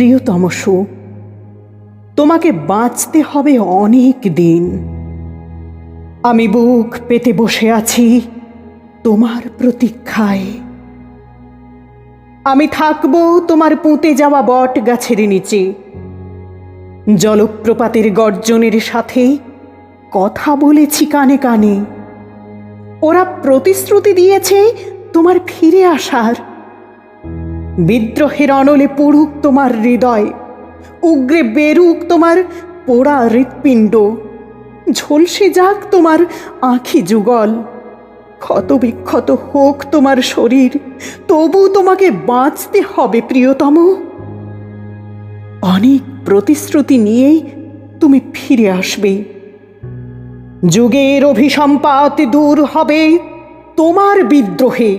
প্রিয়তম সু, তোমাকে বাঁচতে হবে অনেক দিন। আমি বুক পেতে বসে আছি তোমার প্রতীক্ষায়। আমি থাকব তোমার পুঁতে যাওয়া বট গাছের নিচে। জলপ্রপাতের গর্জনের সাথে কথা বলেছি কানে কানে। ওরা প্রতিশ্রুতি দিয়েছে তোমার ফিরে আসার। বিদ্রোহের অনলে পড়ুক তোমার হৃদয়, উগ্রে বেরুক তোমার পোড়া হৃৎপিণ্ড, ঝলসে যাক তোমার আঁখি যুগল, ক্ষতবিক্ষত হোক তোমার শরীর, তবু তোমাকে বাঁচতে হবে প্রিয়তম। অনেক প্রতিশ্রুতি নিয়েই তুমি ফিরে আসবে। যুগের অভিসম্পাত দূর হবে তোমার বিদ্রোহে।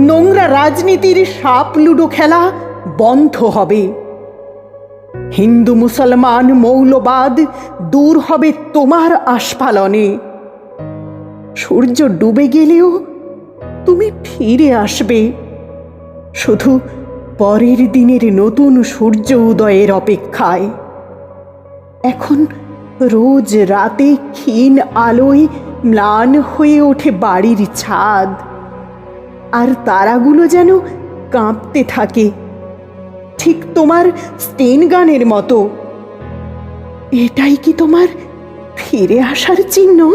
নোংরা রাজনীতির সাপ লুডো খেলা বন্ধ হবে। হিন্দু মুসলমান মৌলবাদ দূর হবে তোমার আস্ফালনে। সূর্য ডুবে গেলেও তুমি ফিরে আসবে। শুধু পরের দিনের নতুন সূর্য উদয়ের অপেক্ষায়। এখন রোজ রাতে ক্ষীণ আলোয় ম্লান হয়ে ওঠে বাড়ির ছাদ। আর তারাগুলো যেন কাঁপতে থাকে। ঠিক তোমার স্টেন গানের মতো। এটাই কি তোমার ফিরে আসার চিহ্ন?